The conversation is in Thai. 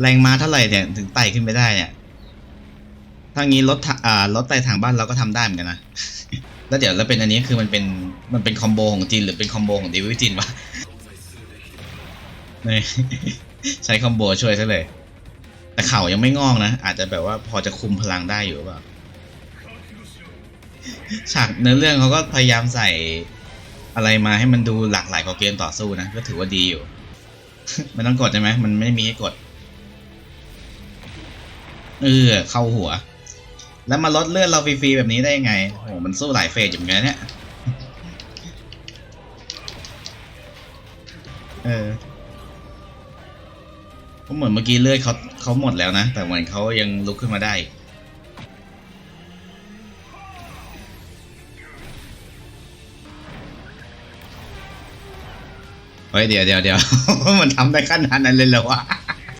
แรงม้าเท่าไหร่เนี่ยถึงไต่ขึ้นไปได้เนี่ยถ้างี้รถอ่ารถไต่ถังบ้านเราก็ทำได้เหมือนกันนะแล้วเดี๋ยวแล้วเป็นอันนี้คือมันเป็นมันเป็นคอมโบของจีนหรือเป็นคอมโบของเดวิดจีนวะใช้คอมโบช่วยซะเลย แต่เข่ายังไม่งอกนะ อาจจะแบบว่าพอจะคุมพลังได้อยู่หรือเปล่าฉากเนื้อเรื่องเขาก็พยายามใส่อะไรมาให้มันดูหลากหลายกว่าเกมต่อสู้นะ ก็ถือว่าดีอยู่ มันต้องกดใช่ไหมมันไม่มีให้กด เออเข้าหัว แล้วมาลดเลือดเราฟรีๆแบบนี้ได้ยังไงโอ้โหมันสู้หลายเฟสอยู่เหมือนกันเนี่ยเออก็เหมือนเมื่อกี้เลือดเขาเขาหมดแล้วนะ แต่เหมือนเขายังลุกขึ้นมาได้ เฮ้ยเดี๋ยวเดี๋ยวเดี๋ยวมันทำได้ขนาดนั้นเลยเหรอวะ